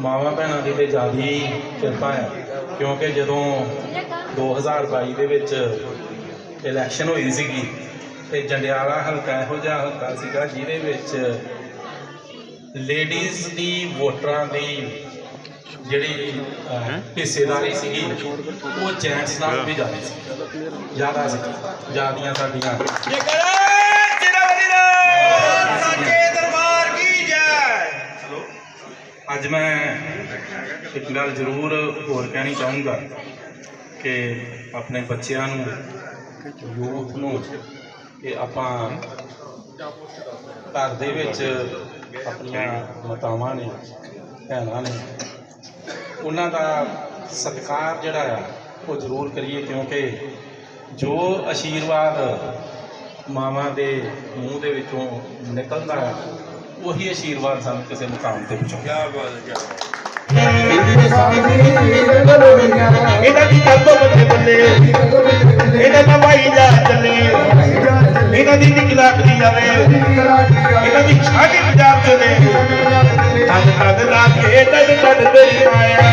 ਮਾਵਾਂ ਭੈਣਾਂ ਦੀ ਤੇ ਜਿਆਦੀ ਕਿਰਪਾ ਹੈ ਕਿਉਂਕਿ ਜਦੋਂ 2022 ਦੇ ਵਿੱਚ ਇਲੈਕਸ਼ਨ ਹੋਈ ਸੀਗੀ ਤੇ ਜੰਡਿਆਲਾ ਹਲਕਾ ਇਹੋ ਜਿਹਾ ਹਲਕਾ ਸੀਗਾ ਜਿਹਦੇ ਵਿੱਚ ਲੇਡੀਜ਼ ਦੀ ਵੋਟਰਾਂ ਦੀ ਜਿਹੜੀ ਹਿੱਸੇਦਾਰੀ ਸੀਗੀ ਉਹ ਜੈਂਟਸ ਨਾਲ ਵੀ ਜ਼ਿਆਦਾ ਸੀ ਜ਼ਿਆਦਾ ਸੀ ਜਿਆਦੀਆਂ ਸਾਡੀਆਂ। ਅੱਜ ਮੈਂ ਇੱਕ ਗੱਲ ਜ਼ਰੂਰ ਹੋਰ ਕਹਿਣੀ ਚਾਹੂੰਗਾ ਕਿ ਆਪਣੇ ਬੱਚਿਆਂ ਨੂੰ, ਯੂਥ ਨੂੰ ਕਿ ਆਪਾਂ ਘਰ ਦੇ ਵਿੱਚ ਆਪਣੀਆਂ ਮਾਤਾਵਾਂ ਨੇ, ਭੈਣਾਂ ਨੇ, ਉਹਨਾਂ ਦਾ ਸਤਿਕਾਰ ਜਿਹੜਾ ਆ, ਉਹ ਜ਼ਰੂਰ ਕਰੀਏ ਕਿਉਂਕਿ ਜੋ ਆਸ਼ੀਰਵਾਦ ਮਾਵਾਂ ਦੇ ਮੂੰਹ ਦੇ ਵਿੱਚੋਂ ਨਿਕਲਦਾ ਹੈ ਉਹੀ ਆਸ਼ੀਰਵਾਦ ਸਾਨੂੰ ਕਿਸੇ ਮੁਕਾਮ ਤੇ ਪਹੁੰਚਾਉਂਦਾ ਇਹਦਾ ਦੀ ਕੱਤੋਂ ਬੱਲੇ ਬੱਲੇ? ਇਹਦਾ ਤਾਂ ਭਾਈ ਜਾ ਚੱਲੇ। ਇਹਨਾਂ ਦੀ ਨਿਕਲਾ ਕਰੀ ਜਾਵੇ। ਇਹਨਾਂ ਦੀ ਛਾਤੀ ਪੰਜਾਬ ਚਲੇ। ਤਦ ਤਦ ਲਾ ਕੇ ਤਦ ਤਦ ਤੇਰੀ ਮਾਇਆ।